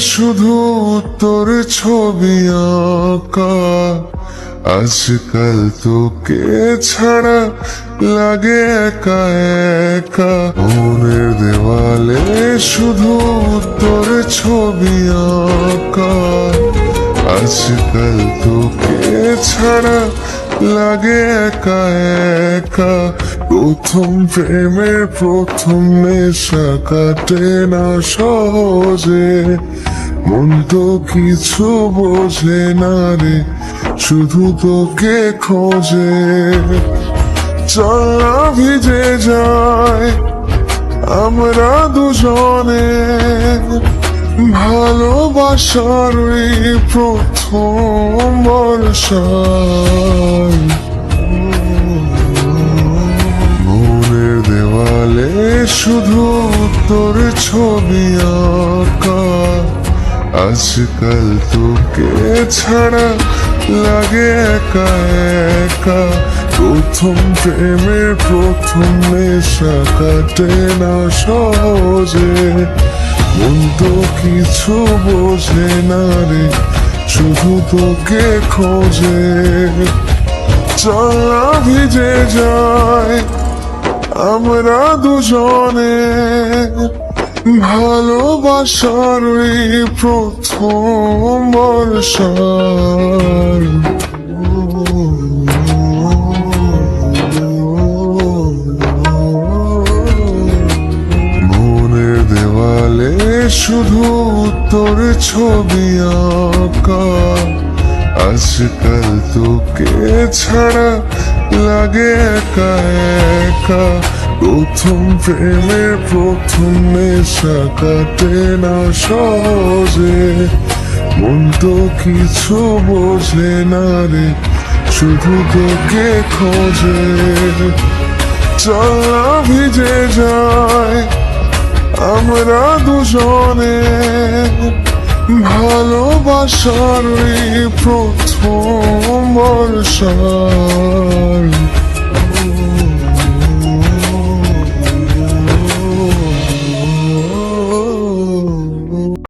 শুধু তোর ছবি আঁকা। আজকাল তোকে ছাড়া লাগে একা একা। মনের দেওয়ালে শুধু তোর ছবি আঁকা। আজকাল তোকে ছাড়া লাগে একা একা। প্রথম প্রেমের প্রথম নেশা কাটে না সহজে। মন তো কিছু বোঝে না রে, শুধু তোকে খোঁজে। চলা ভিজে যায় আমরা দুজনে। ভালোবাসার প্রথম বর্ষায় তোর ছবি আঁকা আজকাল তোকে ছাড়া লাগে একা একা। প্রথম প্রেমের প্রথম নেশা কাটে না সহজে। মন তো কিছু বোঝে না রে, শুধু তোকে খোঁজে। চলা ভিজে যায় আমরা দুজনে ভালোবাসার প্রথম বর্ষার মনের দেওয়ালে শুধু তোর ছবি আঁকা। আজকাল তোকে ছাড়া লাগে একা একা। প্রথম প্রেমের প্রথম নেশা কাটে না সহজে। মন তো কিছু বোঝে না রে, শুধু তোকে খোঁজে। চলা ভিজে যায় আমরা দুজনে। ভালোবাসার প্রথম বর্ষা।